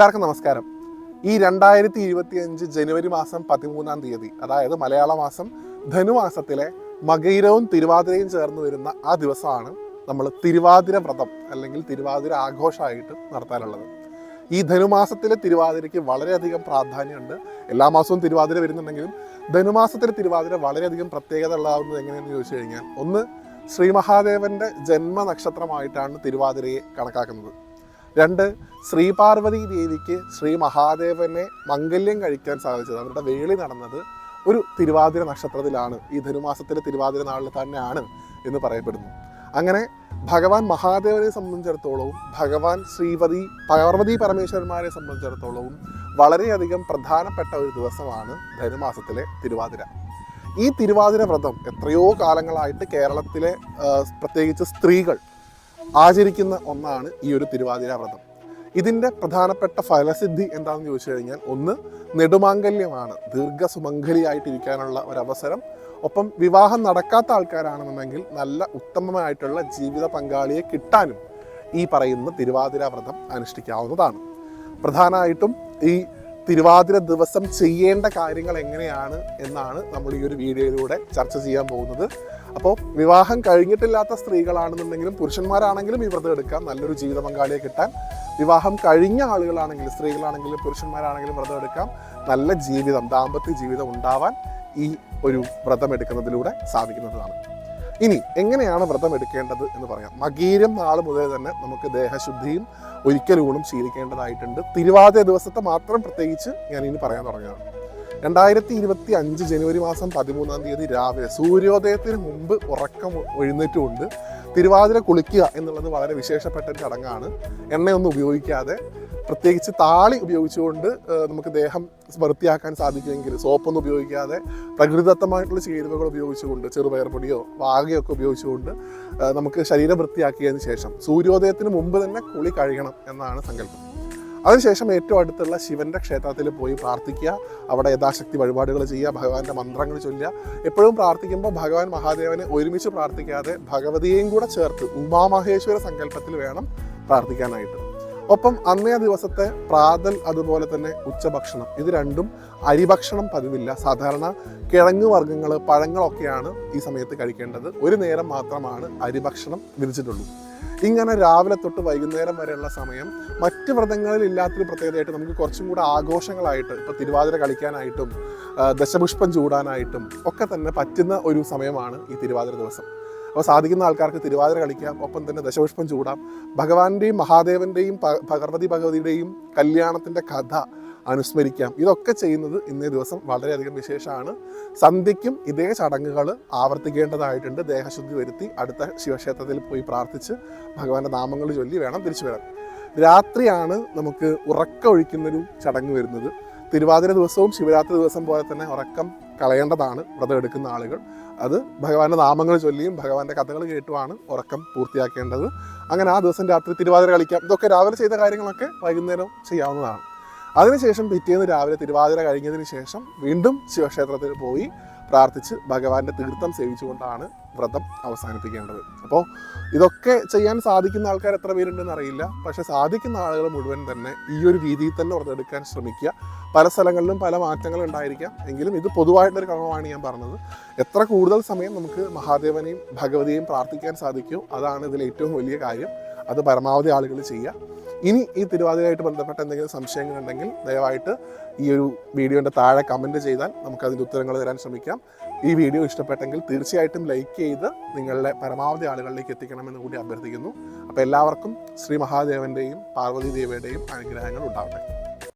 എല്ലാവർക്കും നമസ്കാരം. ഈ രണ്ടായിരത്തി ഇരുപത്തി അഞ്ച് ജനുവരി മാസം പതിമൂന്നാം തീയതി അതായത് മലയാള മാസം ധനുമാസത്തിലെ മകൈരവും തിരുവാതിരയും ചേർന്ന് വരുന്ന ആ ദിവസമാണ് നമ്മൾ തിരുവാതിര വ്രതം അല്ലെങ്കിൽ തിരുവാതിര ആഘോഷമായിട്ട് നടത്താനുള്ളത് ഈ ധനുമാസത്തിലെ തിരുവാതിരയ്ക്ക് വളരെയധികം പ്രാധാന്യമുണ്ട്. എല്ലാ മാസവും തിരുവാതിര വരുന്നുണ്ടെങ്കിലും ധനുമാസത്തിലെ തിരുവാതിര വളരെയധികം പ്രത്യേകത ഉള്ളതാവുന്നത് എങ്ങനെയെന്ന് ചോദിച്ചു കഴിഞ്ഞാൽ ഒന്ന് ശ്രീ മഹാദേവന്റെ ജന്മനക്ഷത്രമായിട്ടാണ് തിരുവാതിരയെ കണക്കാക്കുന്നത്. രണ്ട് ശ്രീപാർവതി ദേവിക്ക് ശ്രീ മഹാദേവനെ മംഗല്യം കഴിക്കാൻ സാധിച്ചത് അവരുടെ വേളി നടന്നത് ഒരു തിരുവാതിര നക്ഷത്രത്തിലാണ്. ഈ ധനുമാസത്തിലെ തിരുവാതിര നാളിൽ തന്നെയാണ് എന്ന് പറയപ്പെടുന്നു. അങ്ങനെ ഭഗവാൻ മഹാദേവനെ സംബന്ധിച്ചിടത്തോളവും ഭഗവാൻ ശ്രീപതി പാർവതി പരമേശ്വരന്മാരെ സംബന്ധിച്ചിടത്തോളവും വളരെയധികം പ്രധാനപ്പെട്ട ഒരു ദിവസമാണ് ധനുമാസത്തിലെ തിരുവാതിര. ഈ തിരുവാതിര വ്രതം എത്രയോ കാലങ്ങളായിട്ട് കേരളത്തിലെ പ്രത്യേകിച്ച് സ്ത്രീകൾ ആചരിക്കുന്ന ഒന്നാണ് ഈ ഒരു തിരുവാതിര വ്രതം. ഇതിന്റെ പ്രധാനപ്പെട്ട ഫലസിദ്ധി എന്താണെന്ന് ചോദിച്ചു കഴിഞ്ഞാൽ ഒന്ന് നെടുമാംഗല്യമാണ്. ദീർഘസുമംഗലിയായിട്ടിരിക്കാനുള്ള ഒരവസരം. ഒപ്പം വിവാഹം നടക്കാത്ത ആൾക്കാരാണെന്നുണ്ടെങ്കിൽ നല്ല ഉത്തമമായിട്ടുള്ള ജീവിത പങ്കാളിയെ കിട്ടാനും ഈ പറയുന്ന തിരുവാതിര വ്രതം അനുഷ്ഠിക്കാവുന്നതാണ്. പ്രധാനമായിട്ടും ഈ തിരുവാതിര ദിവസം ചെയ്യേണ്ട കാര്യങ്ങൾ എങ്ങനെയാണ് എന്നാണ് നമ്മൾ ഈ ഒരു വീഡിയോയിലൂടെ ചർച്ച ചെയ്യാൻ പോകുന്നത്. അപ്പോൾ വിവാഹം കഴിഞ്ഞിട്ടില്ലാത്ത സ്ത്രീകളാണെന്നുണ്ടെങ്കിലും പുരുഷന്മാരാണെങ്കിലും ഈ വ്രതം എടുക്കാം നല്ലൊരു ജീവിത പങ്കാളിയെ കിട്ടാൻ വിവാഹം കഴിഞ്ഞ ആളുകളാണെങ്കിലും സ്ത്രീകളാണെങ്കിലും പുരുഷന്മാരാണെങ്കിലും വ്രതം എടുക്കാം. നല്ല ജീവിതം ദാമ്പത്യ ജീവിതം ഉണ്ടാവാൻ ഈ ഒരു വ്രതം എടുക്കുന്നതിലൂടെ സാധിക്കുന്നതാണ്. ഇനി എങ്ങനെയാണ് വ്രതം എടുക്കേണ്ടത് എന്ന് പറയാം. മകീരം നാൾ മുതൽ തന്നെ നമുക്ക് ദേഹശുദ്ധിയും ഒരിക്കലൂണും ശീലിക്കേണ്ടതായിട്ടുണ്ട്. തിരുവാതിര ദിവസത്തെ മാത്രം പ്രത്യേകിച്ച് ഞാൻ ഇനി പറയാൻ തുടങ്ങുകയാണ്. രണ്ടായിരത്തി ഇരുപത്തി അഞ്ച് ജനുവരി മാസം പതിമൂന്നാം തീയതി രാവിലെ സൂര്യോദയത്തിന് മുമ്പ് ഉറക്കം എഴുന്നേറ്റുകൊണ്ട് തിരുവാതിര കുളിക്കുക എന്നുള്ളത് വളരെ വിശേഷപ്പെട്ട ചടങ്ങാണ്. എണ്ണയൊന്നും ഉപയോഗിക്കാതെ പ്രത്യേകിച്ച് താളി ഉപയോഗിച്ചുകൊണ്ട് നമുക്ക് ദേഹം വൃത്തിയാക്കാൻ സാധിക്കുമെങ്കിൽ സോപ്പൊന്നും ഉപയോഗിക്കാതെ പ്രകൃതിദത്തമായിട്ടുള്ള ചേരുവകൾ ഉപയോഗിച്ചുകൊണ്ട് ചെറുപയർ പൊടിയോ വാകയൊക്കെ ഉപയോഗിച്ചുകൊണ്ട് നമുക്ക് ശരീരം വൃത്തിയാക്കിയതിന് ശേഷം സൂര്യോദയത്തിന് മുമ്പ് തന്നെ കുളി കഴിയണം എന്നാണ് സങ്കല്പം. അതിനുശേഷം ഏറ്റവും അടുത്തുള്ള ശിവന്റെ ക്ഷേത്രത്തിൽ പോയി പ്രാർത്ഥിക്കുക. അവിടെ യഥാശക്തി വഴിപാടുകൾ ചെയ്യുക ഭഗവാന്റെ മന്ത്രങ്ങൾ ചൊല്ലുക. എപ്പോഴും പ്രാർത്ഥിക്കുമ്പോൾ ഭഗവാൻ മഹാദേവനെ ഒരുമിച്ച് പ്രാർത്ഥിക്കാതെ ഭഗവതിയെയും കൂടെ ചേർത്ത് ഉമാമഹേശ്വര സങ്കല്പത്തിൽ വേണം പ്രാർത്ഥിക്കാനായിട്ട്. ഒപ്പം അന്നേ ദിവസത്തെ പ്രാതൽ അതുപോലെ തന്നെ ഉച്ചഭക്ഷണം. ഇത് രണ്ടും അരിഭക്ഷണം പതിവില്ല. സാധാരണ കിഴങ്ങ് വർഗങ്ങൾ പഴങ്ങളൊക്കെയാണ് ഈ സമയത്ത് കഴിക്കേണ്ടത്. ഒരു നേരം മാത്രമാണ് അരിഭക്ഷണം വിധിച്ചിട്ടുള്ളൂ. ഇങ്ങനെ രാവിലെ തൊട്ട് വൈകുന്നേരം വരെയുള്ള സമയം മറ്റ് വ്രതങ്ങളിൽ ഇല്ലാത്തൊരു പ്രത്യേകതയായിട്ട് നമുക്ക് കുറച്ചും കൂടെ ആഘോഷങ്ങളായിട്ട് ഇപ്പോൾ തിരുവാതിര കളിക്കാനായിട്ടും ദശപുഷ്പം ചൂടാനായിട്ടും ഒക്കെ തന്നെ പറ്റുന്ന ഒരു സമയമാണ് ഈ തിരുവാതിര ദിവസം. അപ്പോൾ സാധിക്കുന്ന ആൾക്കാർക്ക് തിരുവാതിര കളിക്കാം ഒപ്പം തന്നെ ദശപുഷ്പം ചൂടാം. ഭഗവാന്റെയും മഹാദേവന്റെയും ഭഗവതി ഭഗവതിയുടെയും കല്യാണത്തിന്റെ കഥ അനുസ്മരിക്കാം. ഇതൊക്കെ ചെയ്യുന്നത് ഇന്നേ ദിവസം വളരെയധികം വിശേഷമാണ്. സന്ധ്യയ്ക്കും ഇതേ ചടങ്ങുകൾ ആവർത്തിക്കേണ്ടതായിട്ടുണ്ട്. ദേഹശുദ്ധി വരുത്തി അടുത്ത ശിവക്ഷേത്രത്തിൽ പോയി പ്രാർത്ഥിച്ച് ഭഗവാന്റെ നാമങ്ങൾ ചൊല്ലി വേണം തിരിച്ചു വരാൻ. രാത്രിയാണ് നമുക്ക് ഉറക്കം ഒഴിക്കുന്നൊരു ചടങ്ങ് വരുന്നത്. തിരുവാതിര ദിവസവും ശിവരാത്രി ദിവസം പോലെ തന്നെ ഉറക്കം കളയേണ്ടതാണ് വ്രതം എടുക്കുന്ന ആളുകൾ. അത് ഭഗവാന്റെ നാമങ്ങൾ ചൊല്ലിയും ഭഗവാന്റെ കഥകൾ കേട്ടുമാണ് ഉറക്കം പൂർത്തിയാക്കേണ്ടത്. അങ്ങനെ ആ ദിവസം രാത്രി തിരുവാതിര കളിക്കാം. ഇതൊക്കെ രാവിലെ ചെയ്ത കാര്യങ്ങളൊക്കെ വൈകുന്നേരം ചെയ്യാവുന്നതാണ്. അതിനുശേഷം പിറ്റേന്ന് രാവിലെ തിരുവാതിര കഴിഞ്ഞതിന് ശേഷം വീണ്ടും ശിവക്ഷേത്രത്തിൽ പോയി പ്രാർത്ഥിച്ച് ഭഗവാന്റെ തീർത്ഥം സേവിച്ചുകൊണ്ടാണ് വ്രതം അവസാനിപ്പിക്കേണ്ടത്. അപ്പോൾ ഇതൊക്കെ ചെയ്യാൻ സാധിക്കുന്ന ആൾക്കാർ എത്ര പേരുണ്ടെന്ന് അറിയില്ല. പക്ഷേ സാധിക്കുന്ന ആളുകൾ മുഴുവൻ തന്നെ ഈ ഒരു രീതിയിൽ തന്നെ വ്രതം എടുക്കാൻ ശ്രമിക്കുക. പല സ്ഥലങ്ങളിലും പല മാറ്റങ്ങൾ ഉണ്ടായിരിക്കാം. എങ്കിലും ഇത് പൊതുവായിട്ടൊരു ക്രമമാണ് ഞാൻ പറഞ്ഞത്. എത്ര കൂടുതൽ സമയം നമുക്ക് മഹാദേവനെയും ഭഗവതിയെയും പ്രാർത്ഥിക്കാൻ സാധിക്കും അതാണ് ഇതിൽ ഏറ്റവും വലിയ കാര്യം. അത് പരമാവധി ആളുകൾ ചെയ്യുക. ഇനി ഈ തിരുവാതിരയായിട്ട് ബന്ധപ്പെട്ട എന്തെങ്കിലും സംശയങ്ങളുണ്ടെങ്കിൽ ദയവായിട്ട് ഈ ഒരു വീഡിയോന്റെ താഴെ കമന്റ് ചെയ്താൽ നമുക്കതിന്റെ ഉത്തരങ്ങൾ തരാൻ ശ്രമിക്കാം. ഈ വീഡിയോ ഇഷ്ടപ്പെട്ടെങ്കിൽ തീർച്ചയായിട്ടും ലൈക്ക് ചെയ്ത് നിങ്ങളുടെ പരമാവധി ആളുകളിലേക്ക് എത്തിക്കണമെന്ന് കൂടി അഭ്യർത്ഥിക്കുന്നു. അപ്പോൾ എല്ലാവർക്കും ശ്രീ മഹാദേവന്റെയും പാർവതി ദേവിയുടെയും അനുഗ്രഹങ്ങൾ ഉണ്ടാവട്ടെ.